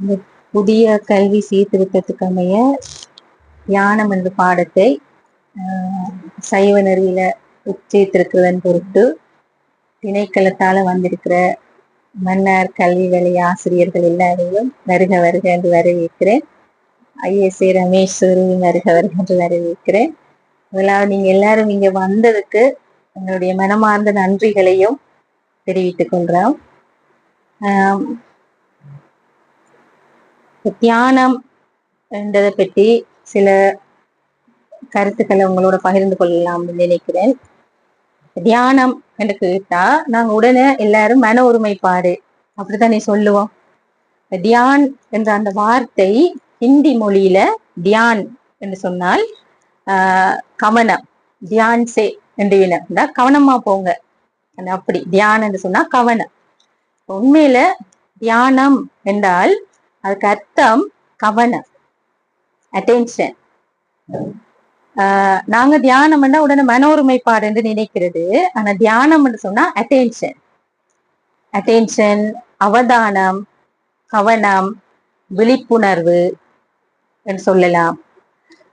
இந்த புதிய கல்வி சீர்திருத்தத்துக்கு அமைய தியானம் என்ற பாடத்தை ஆஹ், சைவ நெறியில உச்சரித்திருக்கிறதன் பொருட்டு திணைக்களத்தால வந்திருக்கிற மன்னார் கல்வி வேலை ஆசிரியர்கள் எல்லாரையும் வருக வருக என்று வரவேற்கிறேன். ஐஎஸ்ஏ ரமேஷ் வருக வருக என்று வரவேற்கிறேன். முதலாவது நீங்க எல்லாரும் இங்க வந்ததுக்கு என்னுடைய மனமார்ந்த நன்றிகளையும் தெரிவித்துக் கொள்றோம். தியானம் என்றதை பற்றி சில கருத்துக்களை உங்களோட பகிர்ந்து கொள்ளலாம் நினைக்கிறேன். தியானம் என்று கேட்டா நாங்க உடனே எல்லாரும் மன ஒருமைப்பாடு அப்படித்தானே சொல்லுவோம். தியான் என்ற அந்த வார்த்தை ஹிந்தி மொழியில தியான் என்று சொன்னால் கவனம். தியான்சே என்று வினா கவனமா போங்க. அப்படி? தியானம் என்று சொன்னா கவனம். உண்மையில தியானம் என்றால் அதுக்கு அர்த்தம் கவனம். அட்டென்ஷன் நாங்க தியானம் உடனே மன ஒருமைப்பாடு என்று நினைக்கிறது. ஆனா தியானம் என்று சொன்னா அட்டென்ஷன் அட்டென்ஷன் அவதானம் கவனம் விழிப்புணர்வு என்று சொல்லலாம்.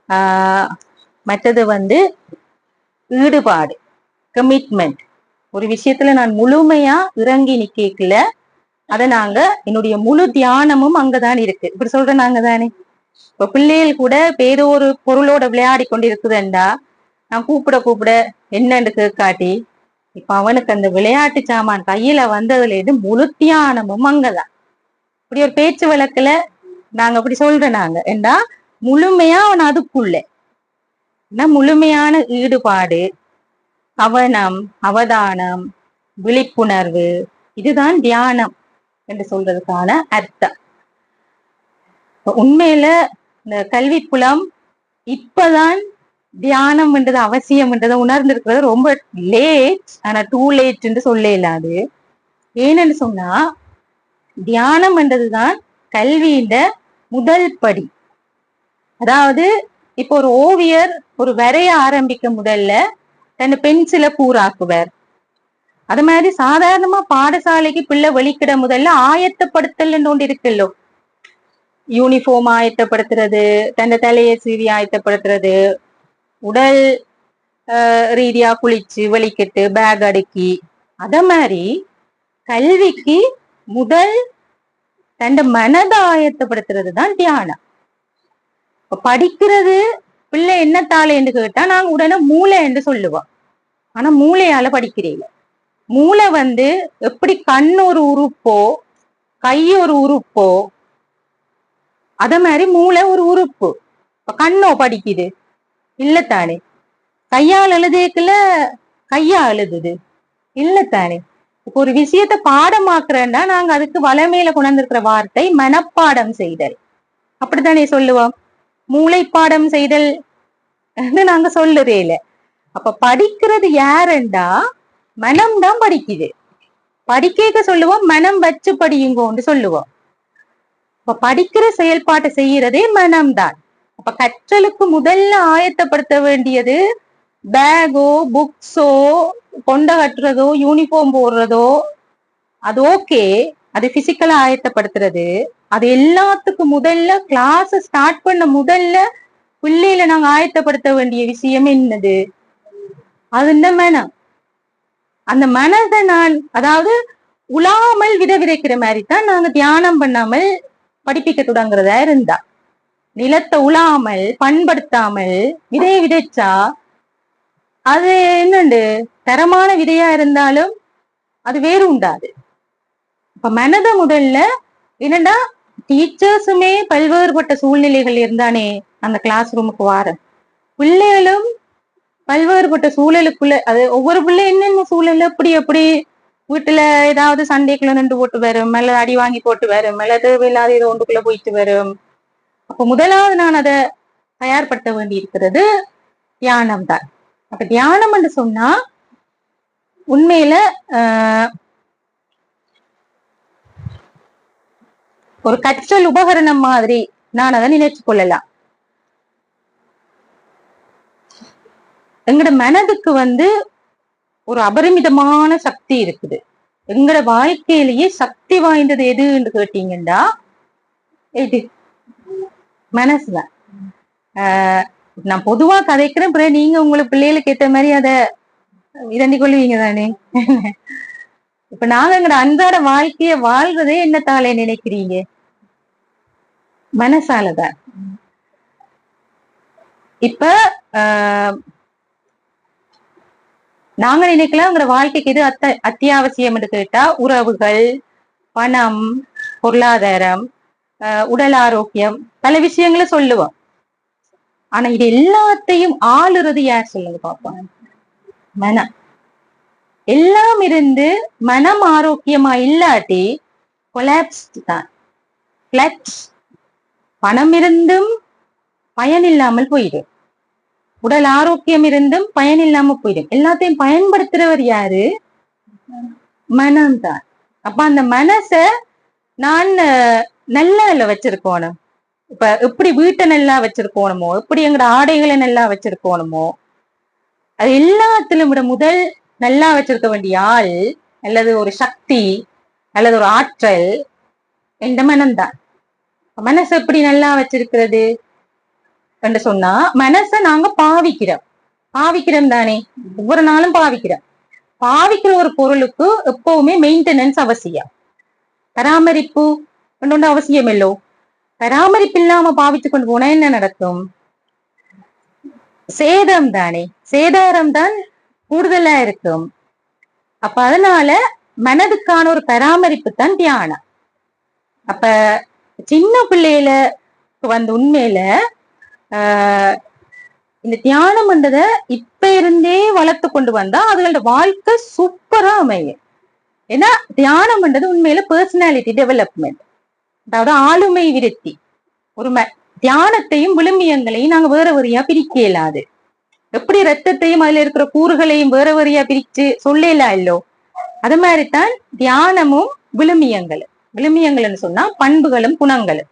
ஆஹ் மற்றது வந்து ஈடுபாடு கமிட்மெண்ட் ஒரு விஷயத்துல நான் முழுமையா இறங்கி நிக்கல அதை நாங்க என்னுடைய முழு தியானமும் அங்கதான் இருக்கு. இப்படி சொல்ற நாங்க தானே இப்ப பிள்ளைகள் கூட இப்ப ஏதோ ஒரு பொருளோட விளையாடி கொண்டிருக்குதுண்டா? நான் கூப்பிட கூப்பிட என்னன்னு கேட்காட்டி இப்ப அவனுக்கு அந்த விளையாட்டு சாமான் கையில வந்ததுல இருந்து முழு தியானமும் அங்கதான். இப்படி ஒரு பேச்சு வழக்குல நாங்க அப்படி சொல்றேன் நாங்க. ஏண்டா? முழுமையா அவன் அதுக்குள்ள. நம் முழுமையான ஈடுபாடு கவனம் அவதானம் விழிப்புணர்வு இதுதான் தியானம் என்று சொல்றதுக்கான அர்த்தம். உண்மையில இந்த கல்வி புலம் இப்பதான் தியானம்ன்றது அவசியம்ன்றதை உணர்ந்திருக்கிறது. ரொம்ப லேட் ஆனா டூ லேட் என்று சொல்ல இல்லாது ஏன்னு சொன்னா தியானம் என்றதுதான் கல்வியின் முதல் படி. அதாவது இப்போ ஒரு ஓவியர் ஒரு வரைய ஆரம்பிக்க முதல்ல தன் பென்சிலை பூராக்குவர். அது மாதிரி சாதாரணமா பாடசாலைக்கு பிள்ளை வெளிக்கிட முதல்ல ஆயத்தப்படுத்தல் ஒன்று இருக்குல்லோ. யூனிஃபார்ம் ஆயத்தப்படுத்துறது தன் தலையை சீவி ஆயத்தப்படுத்துறது உடல் ரீதியா குளிச்சு வெளிக்கிட்டு பேக் அடுக்கி அத மாதிரி கல்விக்கு முதல் தன் மனதை ஆயத்தப்படுத்துறது தான் தியானம். படிக்கிறது பிள்ளை என்ன தாளை என்று கேட்டா நாங்க உடனே மூளை என்று சொல்லுவோம் ஆனா மூளையால படிக்கிறீங்க மூளை வந்து எப்படி கண் ஒரு உறுப்போ கை ஒரு உறுப்போ அத மாதிரி மூளை ஒரு உறுப்பு. இப்ப கண்ணோ படிக்குது. இல்லத்தானே. கையால் எழுதேக்குல கையா எழுதுது. இல்லத்தானே. இப்போ ஒரு விஷயத்த பாடமாக்குறேன்னா நாங்க அதுக்கு வளமையில கொண்டிருக்கிற வார்த்தை மனப்பாடம் செய்தல். அப்படித்தானே சொல்லுவோம்? மூளைப்பாடம் செய்தல் நாங்க சொல்லதே இல்ல. அப்ப படிக்கிறது யாருண்டா? மனம் தான் படிக்குது. படிக்க சொல்லுவோம் மனம் வச்சு படியுங்கோன்னு சொல்லுவோம். இப்ப படிக்கிற செயல்பாட்டை செய்யறதே மனம்தான் அப்ப கற்றலுக்கு முதல்ல ஆயத்தப்படுத்த வேண்டியது பேகோ புக்ஸோ கொண்ட கட்டுறதோ யூனிஃபார்ம் போடுறதோ அது ஓகே அது பிசிக்கலா ஆயத்தப்படுத்துறது. அது எல்லாத்துக்கும் முதல்ல கிளாஸ் ஸ்டார்ட் பண்ண முதல்ல பிள்ளையில நாங்க ஆயத்தப்படுத்த வேண்டிய விஷயம் என்னது? அது இந்த மனம்? அந்த மனதை நான் அதாவது உலாமல் வித விதைக்கிற மாதிரி தான் நாங்க தியானம் பண்ணாமல் படிப்பிக்க தொடங்குறதா இருந்தா. நிலத்தை உலாமல் பண்படுத்தாமல் விதைய விதைச்சா அது என்னண்டு? தரமான விதையா இருந்தாலும் அது வேறு உண்டாது. இப்ப மனதை முதல்ல என்னன்னா டீச்சர்ஸுமே பல்வேறுபட்ட சூழ்நிலைகள் இருந்தானே அந்த கிளாஸ் ரூமுக்கு வார. பிள்ளைகளும் பல்வேறுபட்ட சூழலுக்குள்ள அது ஒவ்வொரு பிள்ளை என்னென்ன சூழல் எப்படி எப்படி வீட்டுல ஏதாவது சண்டைக்குள்ள நின்று போட்டு வரும் அல்லது அடி வாங்கி போட்டு வரும் அல்லது இல்லாத ஏதோ ஒன்றுக்குள்ள போயிட்டு வரும். அப்ப முதலாவது நான் அதை தயார்படுத்த வேண்டி இருக்கிறது தியானம் தான் அப்ப தியானம் என்று சொன்னா உண்மையில ஒரு கற்றல் உபகரணம் மாதிரி நான் அதை நினைச்சு கொள்ளலாம். எங்கட மனதுக்கு வந்து ஒரு அபரிமிதமான சக்தி இருக்குது. எங்கட வாழ்க்கையிலேயே சக்தி வாய்ந்தது எதுன்னு கேட்டீங்கன்னா இது மனசுதான் ஆஹ் நான் பொதுவா கதைக்கிறேன் பிறகு நீங்க உங்களுக்கு பிள்ளைகளுக்கு ஏத்த மாதிரி அதை இதண்டி கொள்வீங்க தானே? இப்ப நாங்க எங்கட அன்றாட வாழ்க்கைய வாழ்றதே என்னத்தாலே நினைக்கிறீங்க? மனசாலதான் இப்ப ஆஹ் நாங்க நினைக்கலாம்ங்கிற வாழ்க்கைக்கு எது அத்த அத்தியாவசியம் என்று கேட்டா உறவுகள் பணம் பொருளாதாரம் ஆஹ் உடல் ஆரோக்கியம் பல விஷயங்களை சொல்லுவோம். ஆனா இது எல்லாத்தையும் ஆளுறது யார் சொல்லுங்க பாப்பா மனம். எல்லாம் இருந்து மனம் ஆரோக்கியமா இல்லாட்டி கொலாப்ஸ் தான். ஃபிளட் பணம் இருந்தும் பயன் இல்லாமல் போயிடும். உடல் ஆரோக்கியம் இருந்தும் பயன் இல்லாம போயிடும். எல்லாத்தையும் பயன்படுத்துறவர் யாரு? மனம்தான். அப்ப அந்த மனச நான் நல்ல வச்சிருக்கோணும். இப்ப எப்படி வீட்டை நல்லா வச்சிருக்கோணுமோ எப்படி எங்களோட ஆடைகளை நல்லா வச்சிருக்கோணுமோ அது எல்லாத்திலும் விட முதல் நல்லா வச்சிருக்க வேண்டிய ஆள் அல்லது ஒரு சக்தி அல்லது ஒரு ஆற்றல் என்ற மனம்தான் மனசு எப்படி நல்லா வச்சிருக்கிறது? என்று சொன்னா மனசை நாங்க பாவிக்கிறோம். பாவிக்கிறோம் தானே? ஒவ்வொரு நாளும் பாவிக்கிறோம். பாவிக்கிற ஒரு பொருளுக்கு எப்பவுமே மெயின்டெனன்ஸ் அவசியம். பராமரிப்பு ஒன்று அவசியம் இல்லோ பராமரிப்பு இல்லாம பாவித்து கொண்டு போனா என்ன நடக்கும்? சேதம் தானே? சேதாரம் தான் கூடுதலா இருக்கும். அப்ப அதனால மனதுக்கான ஒரு பராமரிப்பு தான் தியானம். அப்ப சின்ன பிள்ளையில வந்து உண்மையில ஆஹ் இந்த தியானம்ன்றத இப்ப இருந்தே வளர்த்து கொண்டு வந்தா அதுகளோட வாழ்க்கை சூப்பரா அமையும். ஏன்னா தியானம்ன்றது உண்மையில பர்சனாலிட்டி டெவலப்மெண்ட் அதாவது ஆளுமை விருத்தி. ஒரு ம- தியானத்தையும் விழுமியங்களையும் நாங்க வேற வரியா பிரிக்க இயலாது. எப்படி ரத்தத்தையும் அதுல இருக்கிற கூறுகளையும் வேற வேறையா பிரிச்சு சொல்லலாம் இல்லோ? அது மாதிரிதான் தியானமும் விழுமியங்கள். விழுமியங்கள்னு சொன்னா பண்புகளும் குணங்களும்.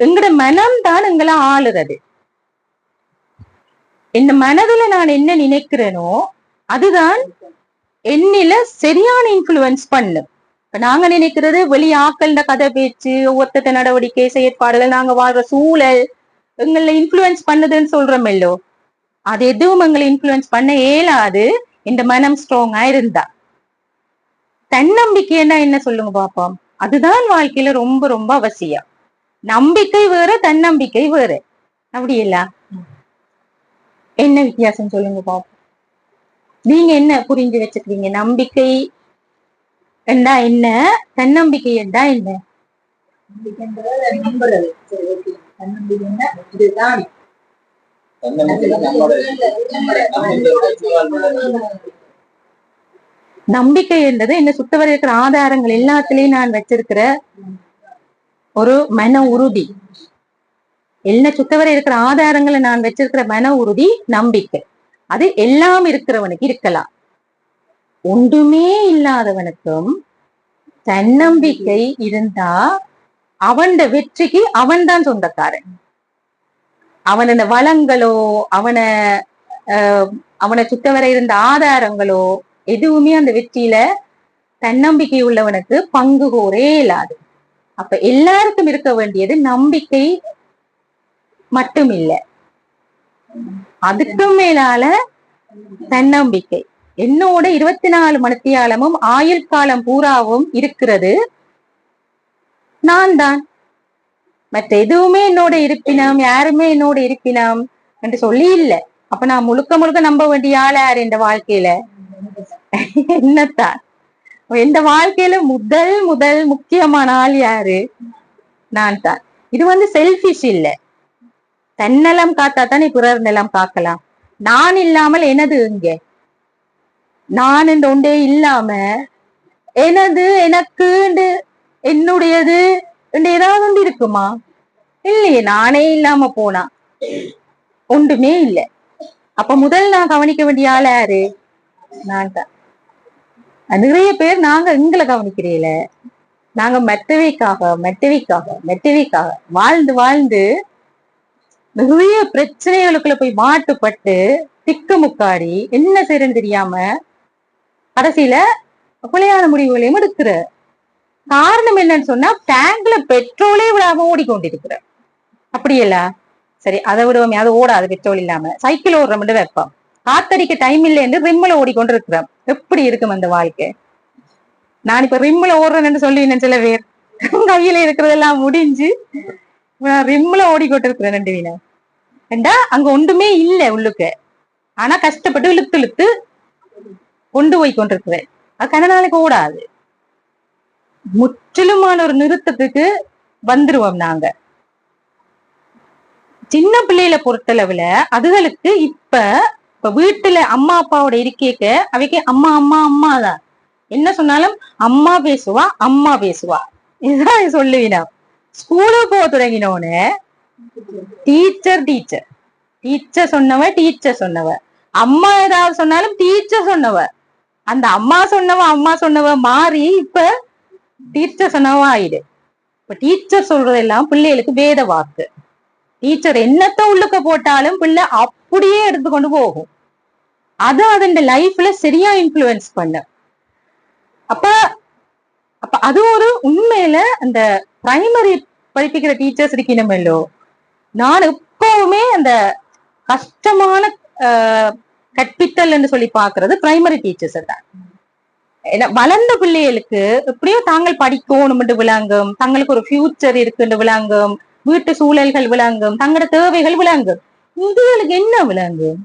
எங்களோட மனம் தான் எங்களை ஆளுறது. இந்த மனதுல நான் என்ன நினைக்கிறேனோ அதுதான் என்னில சரியான இன்ஃபுளுன்ஸ் பண்ணும். இப்ப நாங்க நினைக்கிறது வெளி ஆக்கள்ட கதை பேச்சு ஒவ்வொருத்த நடவடிக்கை செயற்பாடுகள் நாங்க வாழ்ற சூழல் எங்களை இன்ஃபுளுன்ஸ் பண்ணுதுன்னு சொல்றோம் இல்லோ? அது எதுவும் எங்களை இன்ஃப்ளூயன்ஸ் பண்ண இயலாது. இந்த மனம் ஸ்ட்ராங்கா இருந்தா. தன்னம்பிக்கைன்னா என்ன சொல்லுங்க பாப்போம்? அதுதான் வாழ்க்கையில ரொம்ப ரொம்ப அவசியம். நம்பிக்கை வேற தன்னம்பிக்கை வேற. அப்படி இல்ல என்ன வித்தியாசம் சொல்லுங்க பாப்போம்? நீங்க என்ன புரிஞ்சு வச்சுக்கிறீங்க? நம்பிக்கை என்றா என்ன? தன்னம்பிக்கை என்றா என்ன? நம்புறது. இதுதான் தன்னம்பிக்கை நம்மளோட நம்மளோட சூழல் நம்பிக்கை என்றது என்ன சுத்தவரை இருக்கிற ஆதாரங்கள் எல்லாத்துலயும் நான் வச்சிருக்கிற ஒரு மன உறுதி. என்ன சுத்தவரை இருக்கிற ஆதாரங்களை நான் வச்சிருக்கிற மன உறுதி நம்பிக்கை. அது எல்லாம் இருக்கிறவனுக்கு இருக்கலாம். ஒன்றுமே இல்லாதவனுக்கும் தன்னம்பிக்கை இருந்தா அவன்ட வெற்றிக்கு அவன் தான் சொந்தக்காரன். அவனோட வளங்களோ அவனை ஆஹ், அவனை சுத்தவரை இருந்த ஆதாரங்களோ எதுவுமே அந்த வெற்றியில தன்னம்பிக்கை உள்ளவனுக்கு பங்கு கோரே இல்லாது. அப்ப எல்லாருக்கும் இருக்க வேண்டியது நம்பிக்கை மட்டும் இல்ல அதுக்கும் மேலால தன்னம்பிக்கை. என்னோட இருபத்தி நாலு மணித்தியாலமும் ஆயுள் காலம் பூராவும் இருக்கிறது. நான் தான் மற்ற எதுவுமே என்னோட இருப்பினம் யாருமே என்னோட இருப்பினம் என்று சொல்லி இல்ல. அப்ப நான் முழுக்க முழுக்க நம்ப வேண்டிய ஆள் யாரு இந்த வாழ்க்கையில? என்னத்தான்? இந்த வாழ்க்கையில முதல் முதல் முக்கியமான ஆள் யாரு? நான் தான் இது வந்து செல்பிஷ் இல்ல. தன்னலம் காத்தா தானே பிறர் நிலம் காக்கலாம். நான் இல்லாமல் எனது இங்க நான் இந்த ஒன்றே இல்லாம எனது எனக்கு என்னுடையது என்று ஏதாவது ஒன்று இருக்குமா? இல்லையே நானே இல்லாம போனா. ஒன்றுமே இல்லை. அப்ப முதல் நான் கவனிக்க வேண்டிய ஆள் யாரு? நான் தான் நிறைய பேர் நாங்க எங்களை கவனிக்கிறீல. நாங்க மெட்டவைக்காக மெட்டவைக்காக மெட்டவைக்காக வாழ்ந்து வாழ்ந்து நிறைய பிரச்சனைகளுக்குள்ள போய் மாட்டுப்பட்டு திக்கு முக்காடி என்ன செய்யறன்னு தெரியாம கடைசியில கொலையான முடிவுகளையும் எடுக்கிற காரணம் என்னன்னு சொன்னா டேங்க்ல பெட்ரோலே விடாம ஓடிக்கொண்டிருக்கிற. அப்படியல்ல? சரி அதை விடுவோமே அது ஓடாது பெட்ரோல் இல்லாம. சைக்கிள் ஓடுற மட்டும் வைப்போம். காத்தடிக்க டைம் இல்லைன்னு ரிம்மில் ஓடிக்கொண்டு இருக்கிறோம் எப்படி இருக்கும் அந்த வாழ்க்கை? நான் இப்ப ரிம்மில் ஓடுறேன்னு சொல்லி சில பேர். கையில இருக்கிறதெல்லாம் முடிஞ்சு ரிம்மில் ஓடிக்கொண்டு இருக்கிறேன் ரெண்டு வீணா. ஏண்டா அங்க ஒன்றுமே இல்லை உள்ளுக்கு. ஆனா கஷ்டப்பட்டு இழுத்து இழுத்து கொண்டு போய் கொண்டிருக்கிறேன் அது கண்ண நாளைக்கு ஓடாது. முற்றிலுமான ஒரு நிறுத்தத்துக்கு வந்துருவோம் நாங்க. சின்ன பிள்ளைகளை பொறுத்தளவுல அதுகளுக்கு இப்ப இப்ப வீட்டுல அம்மா அப்பாவோட இருக்கைக்க அவைக்கு அம்மா அம்மா அம்மா தான் என்ன சொன்னாலும் அம்மா பேசுவா அம்மா பேசுவா. இதுதான் சொல்லுவீனா. ஸ்கூலுக்கு போக தொடங்கினோன்னு டீச்சர் டீச்சர். டீச்சர் சொன்னவ டீச்சர் சொன்னவ. அம்மா ஏதாவது சொன்னாலும் டீச்சர் சொன்னவ. அந்த அம்மா சொன்னவ அம்மா சொன்னவ மாறி இப்ப டீச்சர் ஆயிடு இப்ப டீச்சர் சொல்றதெல்லாம் பிள்ளைகளுக்கு வேத வாக்கு. டீச்சர் என்னத்த உள்ளுக்க போட்டாலும் பிள்ளை அப்படியே எடுத்துக்கொண்டு போகும். அது அதன் லைஃப்ல சரியா இன்ஃபுளுன்ஸ் பண்ண. அப்ப அப்ப அது ஒரு உண்மையில அந்த பிரைமரி படிப்பிக்கிற டீச்சர்ஸ் இருக்கணுமல்லோ நான் எப்பவுமே அந்த கஷ்டமான கற்பித்தல் என்று சொல்லி பாக்குறது பிரைமரி டீச்சர்ஸ் தான். வளர்ந்த பிள்ளைகளுக்கு எப்படியோ தாங்கள் படிக்கணும்னு விளங்கும். தங்களுக்கு ஒரு ஃபியூச்சர் இருக்குன்னு விளங்கும். வீட்டு சூழல்கள் விளங்கும். தங்களோட தேவைகள் விளங்கும். இதுகளுக்கு என்ன விளங்கும்?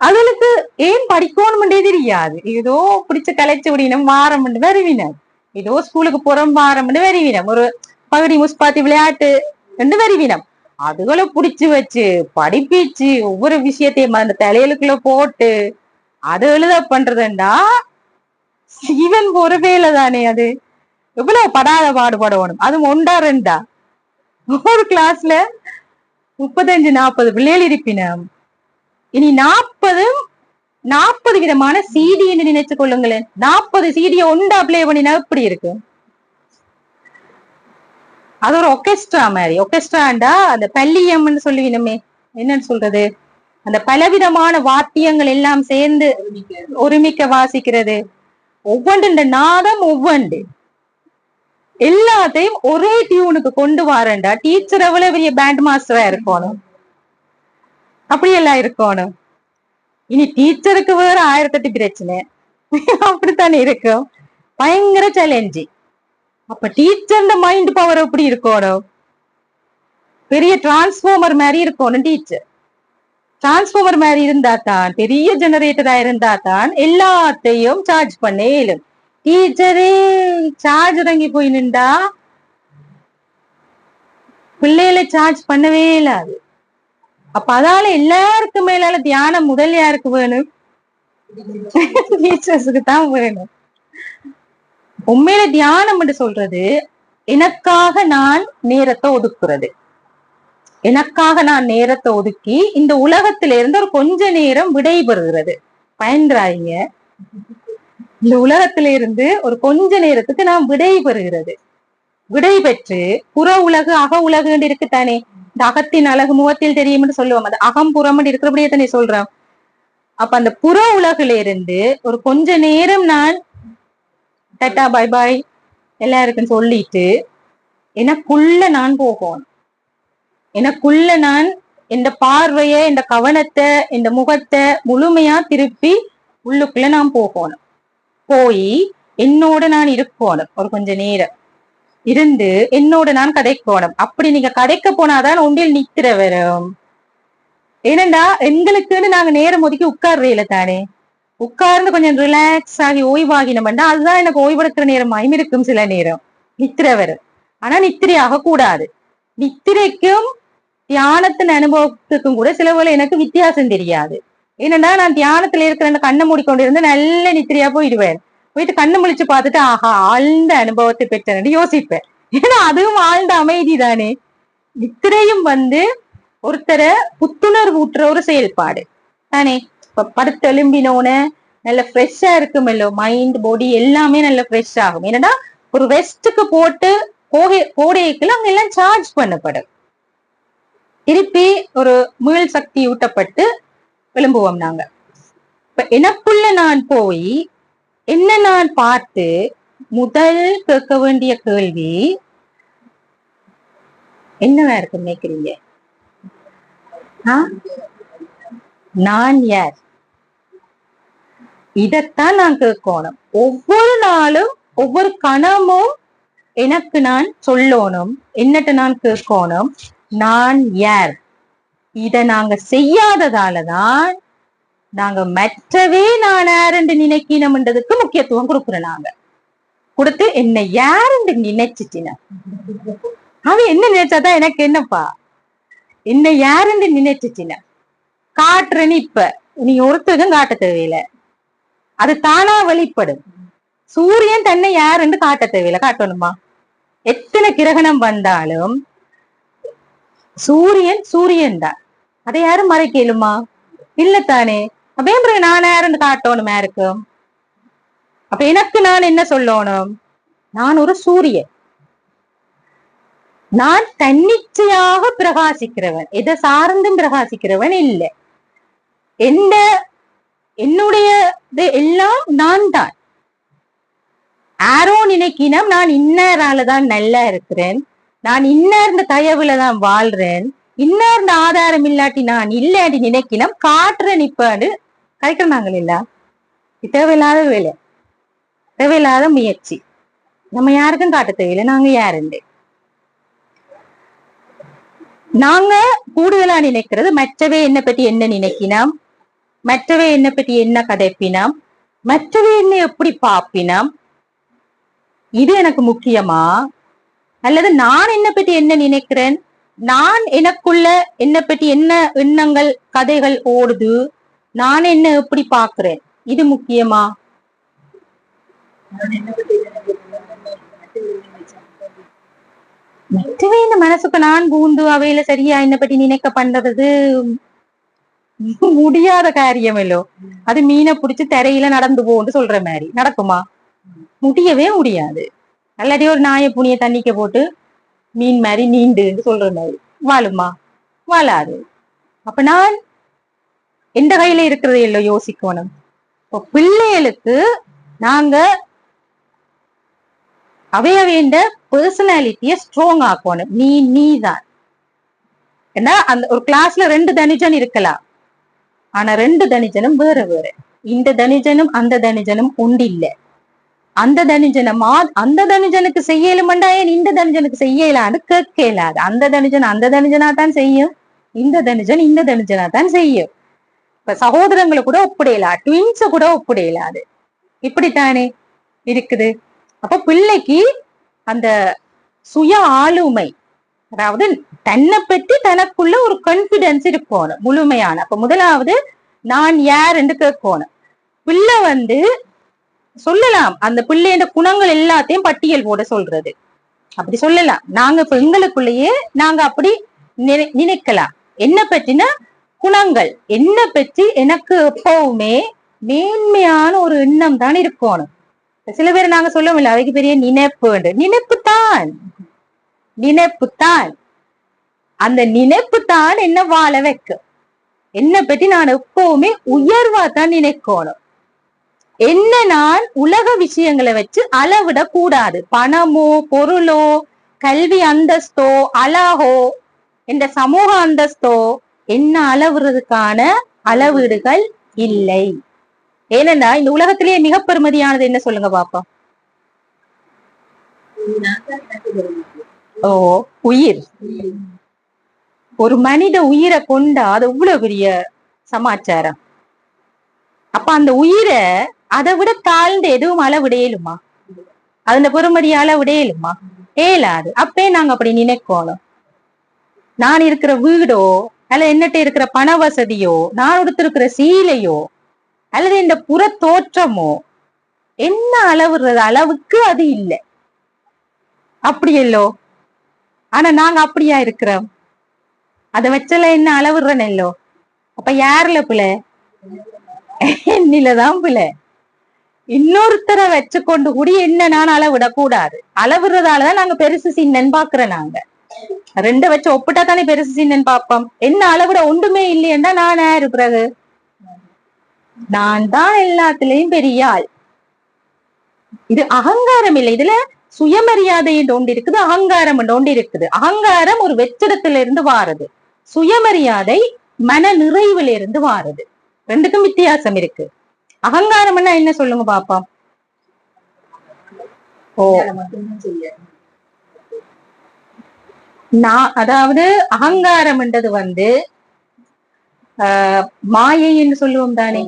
அதுகளுக்கு ஏன் படிக்கணும்ன்றே தெரியாது. ஏதோ பிடிச்ச கலைச்சு விடினம் வாரம் வருவினர். ஏதோ ஸ்கூலுக்கு போறோம் வாரம் வருவினம் ஒரு பகுதி முஸ்பாத்தி விளையாட்டு ரெண்டு வருவினம் அதுகளை புடிச்சு வச்சு படிப்பிச்சு ஒவ்வொரு விஷயத்தையும் அந்த தலையலுக்குள்ள போட்டு அது எழுத பண்றதுண்டா சிவன் ஒரு வேலை தானே அது? எவ்வளவு படாத பாடுபடணும் அது ஒன்றா ரெண்டா? ஒரு கிளாஸ்ல முப்பத்தஞ்சு நாற்பது பிள்ளைகள் இருப்பினம். இனி நாற்பது நாற்பது விதமான சிடி என்று நினைச்சு கொள்ளுங்களேன். நாற்பது சிடியை ஒண்டா ப்ளே பண்ணினா எப்படி இருக்கு அது ஒரு ஒர்கெஸ்ட்ரா மாதிரி. ஒர்கெஸ்ட்ராண்டா அந்த பல்லியம்னு சொல்லுவீனமே. என்னன்னு சொல்றது? அந்த பலவிதமான வாத்தியங்கள் எல்லாம் சேர்ந்து ஒருமிக்க வாசிக்கிறது. ஒவ்வொன்று நாதம் ஒவ்வொன்று எல்லாத்தையும் ஒரே டியூனுக்கு கொண்டு வரேன்டா. டீச்சர் எவ்வளவு பெரிய பேண்ட் மாஸ்டரா இருக்கணும்? அப்படியெல்லாம் இருக்கணும். இனி டீச்சருக்கு வேற ஆயிரத்தெட்டு பிரச்சனை. அப்படித்தானே இருக்கும் பயங்கர சேலஞ்சு அப்ப டீச்சர் மைண்ட் பவர் எப்படி இருக்கணும்? பெரிய டிரான்ஸ்ஃபார்மர் மாதிரி இருக்கணும் டீச்சர் டிரான்ஸ்ஃபார்மர் மாதிரி இருந்தா தான் பெரிய ஜெனரேட்டரா இருந்தா தான் எல்லாத்தையும் சார்ஜ் பண்ண இயலும் டீச்சரே சார்ஜ் இறங்கி போய் நின்றா பிள்ளைகளை சார்ஜ் பண்ணவே இல்லாது. அப்ப அதால எல்லாருக்கும் மேலால தியானம் முதல் யாருக்கு வேணும்? டீச்சர்ஸுக்கு தான் வேணும். உண்மையில தியானம் என்று சொல்றது எனக்காக நான் நேரத்தை ஒதுக்குறது. எனக்காக நான் நேரத்தை ஒதுக்கி இந்த உலகத்தில இருந்து ஒரு கொஞ்ச நேரம் விடைபெறுகிறது. பயன்றாயிங்க இந்த உலகத்திலிருந்து ஒரு கொஞ்ச நேரத்துக்கு நான் விடை பெறுகிறது விடை பெற்று புற உலகு அக உலகு இருக்குத்தானே இந்த அகத்தின் அழகு முகத்தில் தெரியும்னு சொல்லுவோம். அது அகம் புறம் இருக்கிறபடியே தானே சொல்றோம். அப்ப அந்த புற உலகுல இருந்து ஒரு கொஞ்ச நேரம் நான் டாட்டா பாய் பாய் எல்லாருக்கும் சொல்லிட்டு எனக்குள்ள நான் போகணும். எனக்குள்ள நான் இந்த பார்வைய இந்த கவனத்தை இந்த முகத்தை முழுமையா திருப்பி உள்ளுக்குள்ள நான் போகணும். போய் என்னோட நான் இருக்கணும் ஒரு கொஞ்ச நேரம். இருந்து என்னோட நான் கதைக்கோணும். அப்படி நீங்க கதைக்க போனாதான் உண்டில் நித்திர வரும். ஏனண்டா எங்களுக்குன்னு நாங்க நேரம் ஒதுக்கி உட்கார்றையில தானே? உட்கார்ந்து கொஞ்சம் ரிலாக்ஸ் ஆகி ஓய்வாகினோம்னா அதுதான் எனக்கு ஓய்வெடுக்கிற நேரம் இருக்கும் சில நேரம். நித்திரை வரும். ஆனா நித்திரை ஆகக்கூடாது நித்திரைக்கும் தியானத்தின் அனுபவத்துக்கும் கூட சில எனக்கு வித்தியாசம் தெரியாது. என்னன்னா நான் தியானத்துல இருக்கிற கண்ணை மூடிக்கொண்டு இருந்து நல்ல நித்திரையா போயிடுவேன். போயிட்டு கண்ணு முழிச்சு பார்த்துட்டு ஆஹா ஆழ்ந்த அனுபவத்தை பெற்றேன் யோசிப்பேன். ஏன்னா அதுவும் ஆழ்ந்த அமைதி தானே நித்திரையும் வந்து ஒருத்தரை புத்துணர்வு ஊட்டுற ஒரு செயல்பாடு. தானே? இப்ப படுத்து எழும்பினோன்னு நல்ல ஃப்ரெஷ்ஷா இருக்குமல்லோ மைண்ட் பாடி எல்லாமே நல்ல ஃப்ரெஷ் ஆகும் ஏன்னா ஒரு ரெஸ்ட்டுக்கு போட்டு போக போடையக்குள்ள அங்க எல்லாம் சார்ஜ் பண்ணப்படும். திருப்பி ஒரு முயல் சக்தி ஊட்டப்பட்டு விளம்புவோம் நாங்க. இப்ப எனக்குள்ள நான் போய் என்ன நான் பார்த்து முதல் கேட்க வேண்டிய கேள்வி என்னவா இருக்கு நினைக்கிறீங்க? நான் யார்? இதத்தான் நான் கேட்கணும். ஒவ்வொரு நாளும் ஒவ்வொரு கணமும் எனக்கு நான் சொல்லணும். என்னட்ட நான் கேட்கணும்? நான் யார்? இத நாங்க செய்யாததால தான் நாங்க மற்றவே நான் யாருன்னு நினைக்கணும்ன்றதுக்கு முக்கியத்துவம் கொடுக்குறோம் நாங்க. கொடுத்து என்ன யாருன்னு நினைச்சிட்டின? அவன் என்ன நினைச்சாதான் எனக்கு என்னப்பா? என்ன யாருன்னு நினைச்சிட்டின? காட்டுறேன்னு இப்ப. நீ ஒருத்தருக்கும் காட்ட தேவையில்லை. அது தானா வெளிப்படும். சூரியன் தன்னை யாருன்னு காட்ட தேவையில்லை. காட்டணுமா? எத்தனை கிரகணம் வந்தாலும் சூரியன் சூரியன் தான். அதை யாரும் மறைக்கலுமா இல்லத்தானே. அப்ப ஏன் நான் யாருன்னு காட்டணுமா இருக்கும் அப்ப எனக்கு நான் என்ன சொல்லணும்? நான் ஒரு சூரியன். நான் தன்னிச்சையாக பிரகாசிக்கிறவன். எதை சார்ந்தும் பிரகாசிக்கிறவன் இல்லை. எந்த என்னுடைய எல்லாம் நான் தான். ஆரோ நினைக்கினா நான் இன்னாராலதான் நல்லா இருக்கிறேன். நான் இன்னார்ந்த தயவுல தான் வாழ்றேன் இன்னார்ந்த ஆதாரம் இல்லாட்டி நான் இல்லாட்டி நினைக்கினம் காட்டுற நிப்பாடு கலைக்கிறாங்க இல்ல தேவையில்லாத வேலை. தேவையில்லாத முயற்சி. நம்ம யாருக்கும் காட்ட தேவையில்லை நாங்க யாருண்டு? நாங்க கூடுதலா நினைக்கிறது மற்றவே என்னை பத்தி என்ன நினைக்கினோம் மற்றவே என்னை பத்தி என்ன கதைப்பினம் மற்றவே என்ன எப்படி பாப்பினம் இது எனக்கு முக்கியமா? அல்லது நான் என்ன பத்தி என்ன நினைக்கிறேன்? நான் எனக்குள்ள என்ன பத்தி என்ன எண்ணங்கள் கதைகள் ஓடுது? நான் என்ன எப்படி பாக்குறேன் இது முக்கியமா? மட்டுமே மற்றவே இந்த மனசுக்கு நான் பூந்து அவையில சரியா என்ன பத்தி நினைக்க பண்றது முடியாத காரியம் இல்லோ. அது மீனை பிடிச்சு தரையில நடந்து போன்னு சொல்ற மாதிரி. நடக்குமா? முடியவே முடியாது. அல்லாட்டி ஒரு நாய புனிய தண்ணிக்க போட்டு மீன் மாதிரி நீண்டுன்னு சொல்ற மாதிரி. வாழுமா வாழாது. அப்ப நான் எந்த கையில இருக்கிறது இல்ல யோசிக்கணும்? இப்போ பிள்ளைகளுக்கு நாங்க அவைய வேண்ட பர்சனாலிட்டிய ஸ்ட்ராங் ஆக்கணும். நீ நீ தான் ஏன்னா அந்த ஒரு கிளாஸ்ல ரெண்டு தனிஜன் இருக்கலாம். ஆனா ரெண்டு தனிஜனும் வேற வேற. இந்த தனிஜனும் அந்த தனிஜனும் உண்டு இல்ல அந்த தனிஜனமா அந்த தனுஜனுக்கு செய்யலுமண்டா ஏன் இந்த தனுஜனுக்கு செய்யலான்னு கேட்க இயலாது அந்த தனுஜன் அந்த தனுஜனா தான் செய்யும். இந்த தனுஜன் இந்த தனுஜனா தான் செய்யும். இப்ப சகோதரங்களை கூட ஒப்பிடையலா. ட்வின்ஸ கூட ஒப்பிடையலாது இப்படித்தானே இருக்குது? அப்ப பிள்ளைக்கு அந்த சுய ஆளுமை அதாவது தன்னை பற்றி தனக்குள்ள ஒரு கான்பிடன்ஸ் இருக்கணும் முழுமையான. அப்ப முதலாவது நான் யார் என்று கேட்கணும். பிள்ளை வந்து சொல்லலாம். அந்த பிள்ளையோட குணங்கள் எல்லாத்தையும் பட்டியல் போட சொல்றது. அப்படி சொல்லலாம். நாங்க இப்ப எங்களுக்குள்ளேயே நாங்க அப்படி நினைக்கலாம். என்ன பற்றின குணங்கள். என்ன பற்றி எனக்கு எப்பவுமே மேன்மையான ஒரு எண்ணம் தான் இருக்கணும். சில பேர் நாங்க சொல்லவில்லை அதுக்கு பெரிய நினைப்பு நினைப்பு தான். நினைப்பு தான். அந்த நினைப்பு தான் என்ன வாழ வைக்கும். என்ன பற்றி நான் எப்பவுமே உயர்வா தான் நினைக்கணும். என்ன நான் உலக விஷயங்களை வச்சு அளவிட கூடாது? பணமோ பொருளோ கல்வி அந்தஸ்தோ அழகோ இந்த சமூக அந்தஸ்தோ என்ன அளவுறதுக்கான அளவீடுகள் இல்லை. ஏனென்னா இந்த உலகத்திலேயே மிக பெருமதியானது என்ன சொல்லுங்க பாப்போம்? ஓ உயிர். ஒரு மனித உயிரை கொண்டா அது எவ்வளவு பெரிய சமாச்சாரம்? அப்ப அந்த உயிரை அதை விட தாழ்ந்து எதுவும் அளவிட இயலுமா அந்த பெருமதி அளவிட ஏலாது. அப்பே நாங்க அப்படி நினைக்கணும். நான் இருக்கிற வீடோ அல்லது என்னட்ட இருக்கிற பண வசதியோ நான் உடுத்திருக்கிற சீலையோ அல்லது இந்த புற தோற்றமோ என்ன அளவுறது? அளவுக்கு அது இல்லை. அப்படி இல்லோ ஆனா நாங்க அப்படியா இருக்கிறோம்? அதை வச்சல என்ன அளவுறன் இல்லோ அப்ப யாருல பிள்ளை என்னிலதான் பிள்ளை இன்னொருத்தரை வச்சு கொண்டு கூடி என்ன நான் அளவிடக்கூடாது அளவுறதாலதான் நாங்க பெருசு சின்னன்னு பாக்குறோம் நாங்க. ரெண்ட வச்சு ஒப்பிட்டா தானே பெருசு சின்னன்னு பாப்போம். என்ன அளவிட ஒன்றுமே இல்லையேண்டா நான் யாரு பிறகு நான் தான் எல்லாத்துலயும் பெரிய ஆள். இது அகங்காரம் இல்லை. இதுல சுயமரியாதை என்று ஒன்று இருக்குது அகங்காரம் என்று ஒன்று இருக்குது அகங்காரம் ஒரு வெற்றிடத்திலிருந்து வாருது. சுயமரியாதை மன நிறைவுல இருந்து வாருது. ரெண்டுக்கும் வித்தியாசம் இருக்கு. அகங்காரம்னா என்ன சொல்லுங்க பாப்பா? ஓ. நான் அதாவது அகங்காரம்ன்றது வந்து ஆஹ், மாயை என்று சொல்லுவோம் தானே?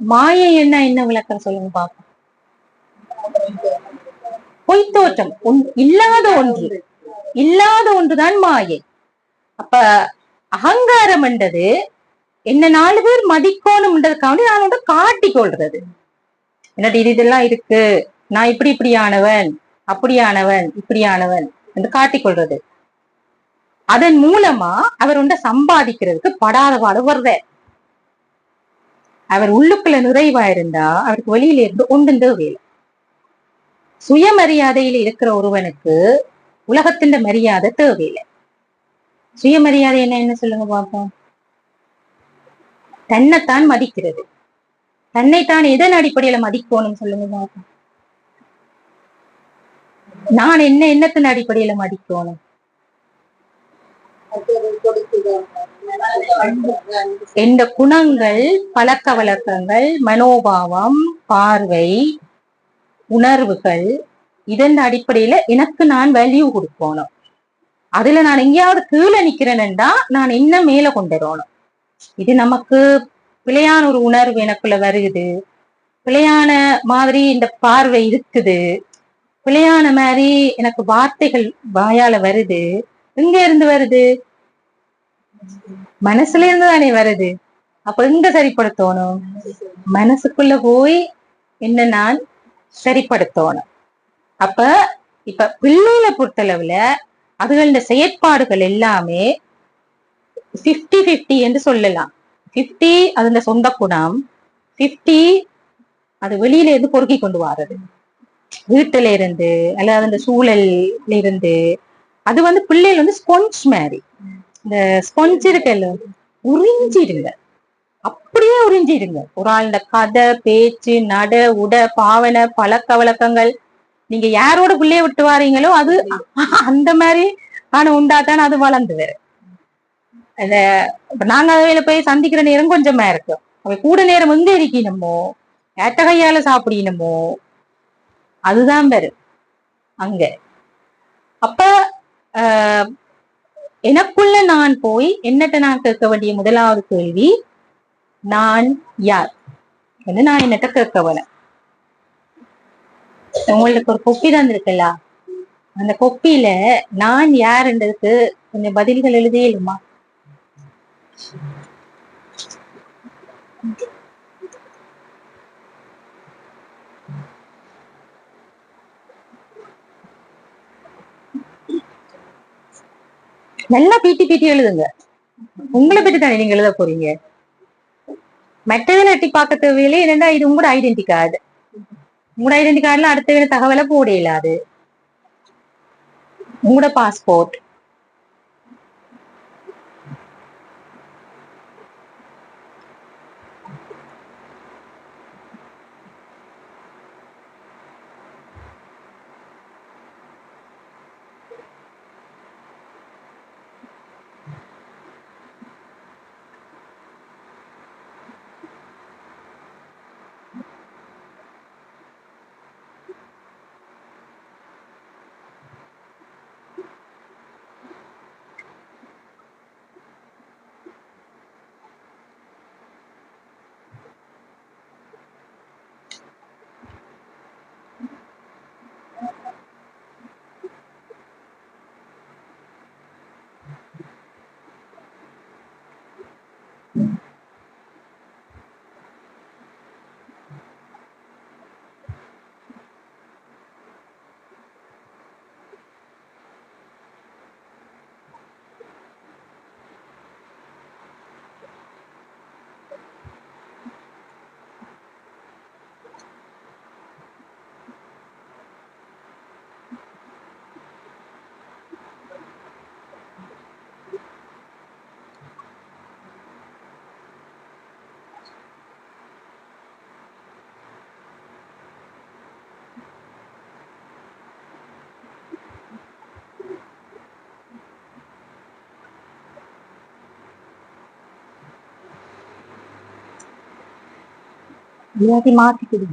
மாயை என்ன என்ன விளக்கம் சொல்லுங்க பாப்போம் பொய்த்தோற்றம். இல்லாத ஒன்று. இல்லாத ஒன்றுதான் மாயை. அப்ப அகங்காரம் என்றது என்ன நாலு பேர் மதிக்கணும்ன்றதுக்காண்டி நான் வந்து காட்டி கொள்றது என்னடி இது இதெல்லாம் இருக்கு. நான் இப்படி இப்படியானவன் அப்படியானவன் இப்படியானவன் என்று காட்டிக் கொள்றது அதன் மூலமா அவர் உண்ட சம்பாதிக்கிறதுக்கு படாத பாடு வருத அவர் உள்ளுக்குள்ள நிறைவா இருந்தா அவருக்கு வெளியில இருந்து ஒன்றும் தேவையில்லை சுயமரியாதையில இருக்கிற ஒருவனுக்கு உலகத்தின் மரியாதை தேவையில்லை. சுயமரியாதை என்ன என்ன சொல்லுங்க பார்ப்போம் தன்னைத்தான் மதிக்கிறது. தன்னைத்தான் எதன் அடிப்படையில மதிக்கணும் சொல்லுங்க நான் என்ன என்னத்தின் அடிப்படையில மதிக்கணும்? இந்த குணங்கள் பழக்க வழக்கங்கள் மனோபாவம் பார்வை உணர்வுகள் இதன் அடிப்படையில எனக்கு நான் வேல்யூ கொடுக்கணும். அதுல நான் எங்கேயாவது கீழே நிக்கிறேன்னா நான் என்ன மேல கொண்டு வரணும்? இது நமக்கு பிழையான ஒரு உணர்வு எனக்குள்ள வருகுது பிழையான மாதிரி இந்த பார்வை இருக்குது. பிழையான மாதிரி எனக்கு வார்த்தைகள் வாயால வருது. எங்க இருந்து வருது? மனசுல இருந்து தானே வருது. அப்ப எங்க சரிப்படுத்தணும்? மனசுக்குள்ள போய் என்ன நான் சரிப்படுத்தணும். அப்ப இப்ப பிள்ளையில பொறுத்தளவுல அதுகளின் செயற்பாடுகள் எல்லாமே 50 50 என்று சொல்லலாம். 50 அதுல சொந்த குணம் 50 அது வெளியில இருந்து பொறுக்கி கொண்டு வர்றது வீட்டுல இருந்து அல்லது அந்த சூழல்ல இருந்து. அது வந்து பிள்ளைகள் வந்து ஸ்பொஞ்ச் மாதிரி. இந்த ஸ்பொஞ்ச் இருக்குல்ல உறிஞ்சிடுங்க. அப்படியே உறிஞ்சிடுங்க. ஒரு ஆள் இந்த கதை பேச்சு நட உட பாவனை பழக்க வழக்கங்கள். நீங்க யாரோட பிள்ளைய விட்டு வாரீங்களோ அது அந்த மாதிரி ஆனா உண்டாதான் அது வளர்ந்து வரும். அந்த நாங்க அவையில போய் சந்திக்கிற நேரம் கொஞ்சமா இருக்கும் அவ கூட நேரம் எங்க இருக்கணுமோ? ஏட்ட கையால சாப்பிடணுமோ? அதுதான் வரும். அங்க. அப்ப எனக்குள்ள நான் போய் என்னட்ட நான் கேட்க வேண்டிய முதலாவது கேள்வி நான் யார்? வந்து நான் என்னட்ட கேட்க வேணும். உங்களுக்கு ஒரு கொப்பி தந்திருக்குல்ல? அந்த கொப்பியில நான் யாருன்றதுக்கு கொஞ்சம் பதில்கள் எழுதியலுமா? நல்லா பீட்டி பீட்டி எழுதுங்க. உங்களை பற்றி தானே நீங்க எழுத போறீங்க? மற்றதில் எட்டி பார்க்க தேவையில்லை என்னடா இது உங்களோட ஐடென்டி கார்டு உங்களோட ஐடென்டி கார்டுல அடுத்த தகவலை போட இயலாது உங்களோட பாஸ்போர்ட் இல்லாட்டி மாத்திக்கிடு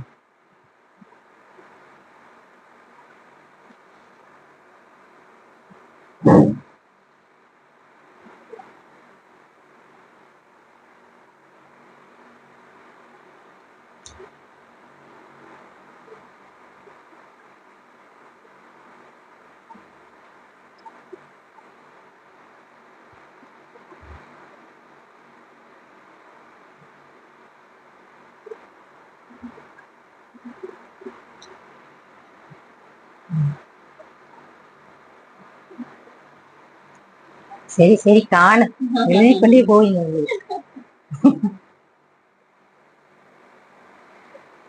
சரி சரி காணு. எழுதி கொண்டே போயிங்க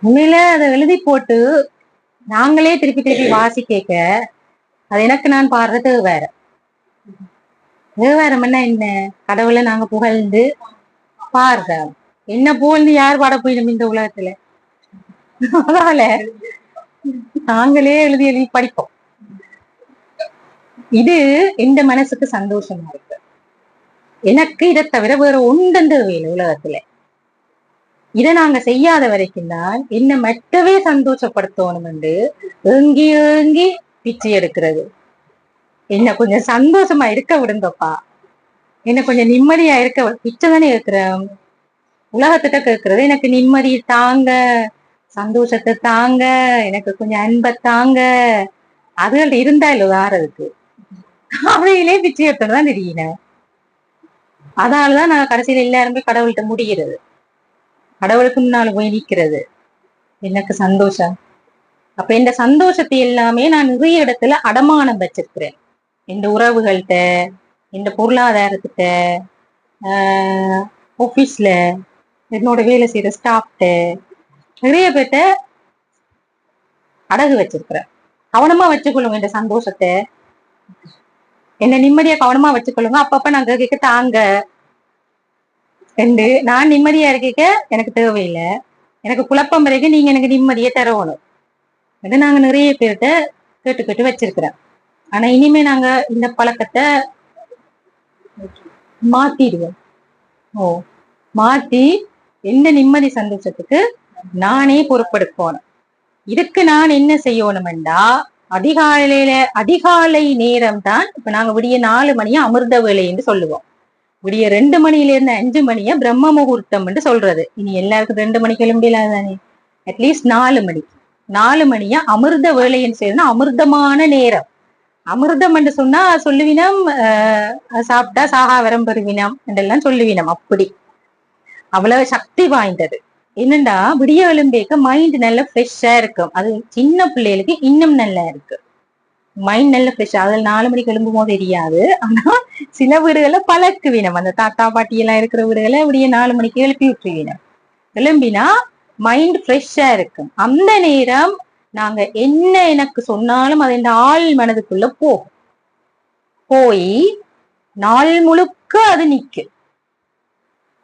உண்மையில அதை எழுதி போட்டு நாங்களே திருப்பி திருப்பி வாசி கேட்க அது எனக்கு நான் பாடுறது வேற. வேறமென்னா என்ன? கடவுளை நாங்க புகழ்ந்து பாடுறோம். என்ன புகழ்ந்து யார் பாட போயிடும் இந்த உலகத்துல? அதனால நாங்களே எழுதி எழுதி படிப்போம். இது எந்த மனசுக்கு சந்தோஷமா இருக்கு? எனக்கு இதை தவிர வேற ஒன்றும் தேவையில்லை உலகத்துல. இதை நாங்க செய்யாத வரைக்கும் தான் என்ன மட்டவே சந்தோஷப்படுத்தணும் என்று ஏங்கி ஏங்கி பிச்சை எடுக்கிறது. என்ன கொஞ்சம் சந்தோஷமா இருக்க விடுங்கப்பா. என்ன கொஞ்சம் நிம்மதியா இருக்க பிச்சை தானே இருக்கிறோம் உலகத்திட்ட கேட்கறது எனக்கு நிம்மதி தாங்க சந்தோஷத்தை தாங்க எனக்கு கொஞ்சம் அன்பை தாங்க. அதுகள் இருந்தா இல்லை வாரதுக்கு அவையிலே பிச்சை எடுத்துன்னு தான் அதனாலதான் நான் கடைசியில எல்லாருமே கடவுள்கிட்ட முடிகிறது. கடவுளுக்கு முன்னால போய் நிற்கிறது. எனக்கு சந்தோஷம். அப்ப இந்த சந்தோஷத்தை எல்லாமே நான் நிறைய இடத்துல அடமானம் வச்சிருக்கிறேன். இந்த உறவுகள்கிட்ட இந்த பொருளாதாரத்திட்ட ஆஃபீஸ்ல என்னோட வேலை செய்யற ஸ்டாஃப்ட நிறைய பேர்ட்ட அடகு வச்சிருக்கிறேன். கவனமா வச்சுக்கொள்ளுங்க இந்த சந்தோஷத்தை. என்ன நிம்மதியா கவனமா வச்சுக்கொள்ளுங்க. அப்பப்ப நான் கேட்க தாங்க. ரெண்டு நான் நிம்மதியா இருக்க எனக்கு தேவையில்லை. எனக்கு குழப்பம் பிறகு நீங்க எனக்கு நிம்மதியை தரணும். இது நாங்க நிறைய பேர்கிட்ட கேட்டு கேட்டு வச்சிருக்கிறோம் ஆனா இனிமே நாங்க இந்த பழக்கத்தை மாத்திடுவோம். ஓ மாத்தி எந்த நிம்மதி சந்தோஷத்துக்கு நானே பொறுப்பெடுக்கணும். இதுக்கு நான் என்ன செய்யணும்டா அதிகாலையில அதிகாலை நேரம் தான் இப்ப நாங்க விடிய நாலு மணியா அமிர்த வேலை என்று சொல்லுவோம். விடிய ரெண்டு மணில இருந்து அஞ்சு மணியா பிரம்ம முகூர்த்தம் என்று சொல்றது. இனி எல்லாருக்கும் ரெண்டு மணி எழும்பிலாம் தானே அட்லீஸ்ட் நாலு மணி. நாலு மணியா அமிர்த வேலைன்னு செய்யணும் அமிர்தமான நேரம். அமிர்தம் என்று சொன்னா சொல்லுவினம் ஆஹ் சாப்பிட்டா சாகாவரம் பெறுவினம் என்றெல்லாம் சொல்லுவினம். அப்படி. அவ்வளவு சக்தி வாய்ந்தது. என்னண்டா? விடிய எலும்பேக்க மைண்ட் நல்ல ஃப்ரெஷ்ஷா இருக்கும். அது சின்ன பிள்ளைகளுக்கு இன்னும் நல்லா இருக்கு. மைண்ட் நல்ல ஃப்ரெஷ் அதில் நாலு மணிக்கு எழும்புமோ போது தெரியாது. ஆனா சில வீடுகளை பழக்குவினம் அந்த தாத்தா பாட்டி எல்லாம் இருக்கிற வீடுகளை விடிய நாலு மணிக்கு எழுப்பி விட்டுருவினம் எழும்பினா மைண்ட் ஃப்ரெஷ்ஷா இருக்கும். அந்த நேரம் நாங்க என்ன எனக்கு சொன்னாலும் அது இந்த ஆள் மனதுக்குள்ள போகும். போய் நாள் முழுக்க அது நிற்கும்